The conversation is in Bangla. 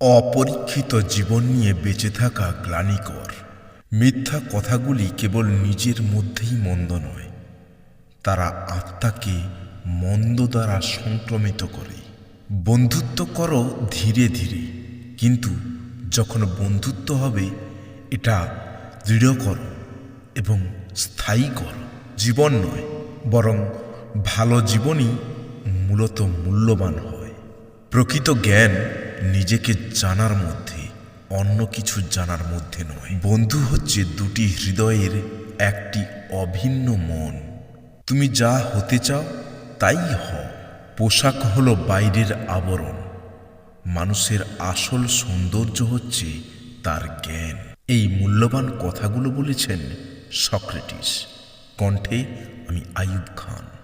অপরীক্ষিত জীবন নিয়ে বেঁচে থাকা গ্লানিকর। মিথ্যা কথাগুলি কেবল নিজের মধ্যেই মন্দ নয়, তারা আত্মাকে মন্দ দ্বারা সংক্রমিত করে। বন্ধুত্ব করো ধীরে ধীরে, কিন্তু যখন বন্ধুত্ব হবে, এটা দৃঢ় করো এবং স্থায়ী করো। জীবন নয়, বরং ভালো জীবনই মূলত মূল্যবান হয়। প্রকৃত জ্ঞান নিজেকে জানার মধ্যে, অন্য কিছু জানার মধ্যে নয়। বন্ধু হচ্ছে দুটি হৃদয়ের একটি অভিন্ন মন। তুমি যা হতে চাও, তাই হও। পোশাক হলো বাইরের আবরণ। মানুষের আসল সৌন্দর্য হচ্ছে তার জ্ঞান। এই মূল্যবান কথাগুলো বলেছেন সক্রেটিস। কণ্ঠে আমি আইয়ুব খান।